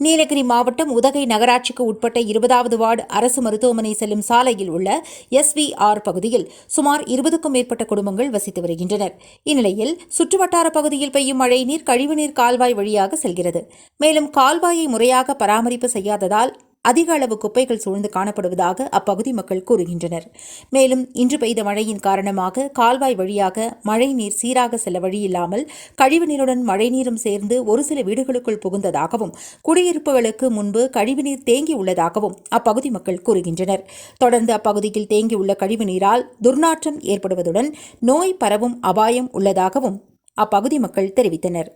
நீலகிரி மாவட்டம் உதகை நகராட்சிக்கு உட்பட்ட இருபதாவது வார்டு அரசு மருத்துவமனை செல்லும் சாலையில் உள்ள எஸ்விஆர் பகுதியில் சுமார் இருபதுக்கும் மேற்பட்ட குடும்பங்கள் வசித்து வருகின்றனர். இந்நிலையில் சுற்றுவட்டார பகுதியில் பெய்யும் மழைநீர் கழிவுநீர் கால்வாய் வழியாக செல்கிறது. மேலும் கால்வாயை முறையாக பராமரிப்பு செய்யாததால் அதிக அளவு குப்பைகள் சூழ்ந்து காணப்படுவதாக அப்பகுதி மக்கள் கூறுகின்றனர். மேலும் இன்று பெய்த மழையின் காரணமாக கால்வாய் வழியாக மழைநீர் சீராக செல்ல வழியில்லாமல் கழிவுநீருடன் மழைநீரும் சேர்ந்து ஒரு சில வீடுகளுக்குள் புகுந்ததாகவும் குடியிருப்புகளுக்கு முன்பு கழிவுநீர் தேங்கி உள்ளதாகவும் அப்பகுதி மக்கள் கூறுகின்றனர். தொடர்ந்து அப்பகுதியில் தேங்கியுள்ள கழிவுநீரால் துர்நாற்றம் ஏற்படுவதுடன் நோய் பரவும் அபாயம் உள்ளதாகவும் அப்பகுதி மக்கள் தெரிவித்தனர்.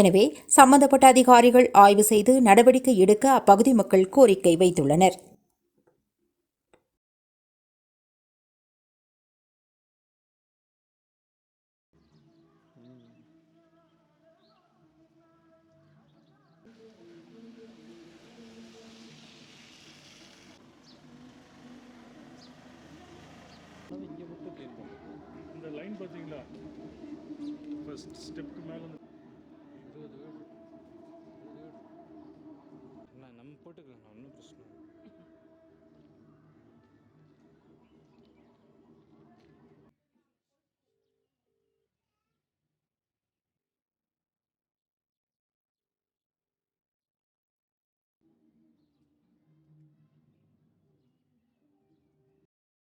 எனவே சம்பந்தப்பட்ட அதிகாரிகள் ஆய்வு செய்து நடவடிக்கை எடுக்க அப்பகுதி மக்கள் கோரிக்கை வைத்துள்ளனர். இந்த லைன் பார்த்தீங்களா? ஃபர்ஸ்ட் ஸ்டெப்க்கு மேலே இருபது வீடு இருபது வீடு அண்ணா நம்ம போட்டுக்கலாம். ஒன்றும் பிரச்சனை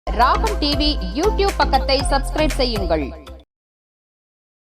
ராகம் டிவி யூடியூப் பக்கத்தை சப்ஸ்கிரைப் செய்யுங்கள்.